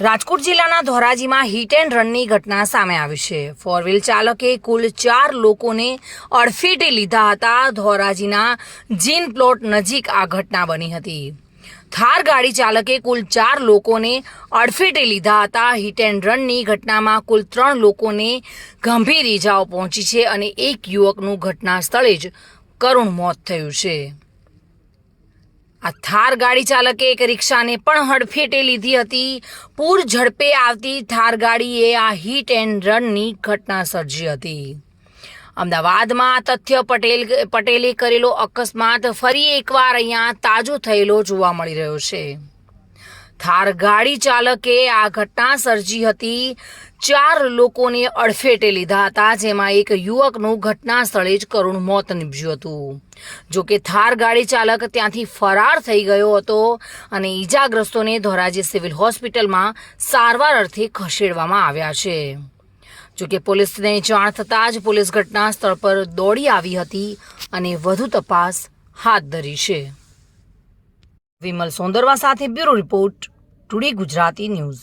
રાજકોટ જિલ્લાના ધોરાજીમાં hit and રનની ઘટના સામે આવી છે. ફોર વ્હીલ ચાલકે કુલ ચાર લોકોને અડફેટે લીધા હતા. ધોરાજીના જીન પ્લોટ નજીક આ ઘટના બની હતી. થાર ગાડી ચાલકે કુલ ચાર લોકોને અડફેટે લીધા હતા. હિટ એન્ડ રનની ઘટનામાં કુલ ત્રણ લોકોને ગંભીર ઈજાઓ પહોંચી છે અને એક યુવકનું ઘટના સ્થળે જ કરુણ મોત થયું છે. આ થાર ગાડી ચાલકે એક રિક્ષાને પણ હડફેટે લીધી હતી. પૂર ઝડપે આવતી થાર ગાડીએ આ હિટ એન્ડ રનની ઘટના સર્જી હતી. અમદાવાદમાં તથ્ય પટેલ, પટેલે કરેલો અકસ્માત ફરી એકવાર અહીંયા તાજો થયેલો જોવા મળી રહ્યો છે. થાર ગાડી ચાલકે આ ઘટના સર્જી હતી. ચાર લોકોને અડફેટે લીધા હતા, જેમાં એક યુવકનું ઘટના સ્થળે જ કરુણ મોત નીપજ્યું હતું. જો કે થાર ગાડી ચાલક ત્યાંથી ફરાર થઈ ગયો હતો અને ઈજાગ્રસ્તોને ધોરાજી સિવિલ હોસ્પિટલમાં સારવાર અર્થે ખસેડવામાં આવ્યા છે. જો કે પોલીસને જાણ થતાં જ પોલીસ ઘટના સ્થળ પર દોડી આવી હતી અને વધુ તપાસ હાથ ધરી છે. વિમલ સોંદરવા સાથે bureau report today Gujarati news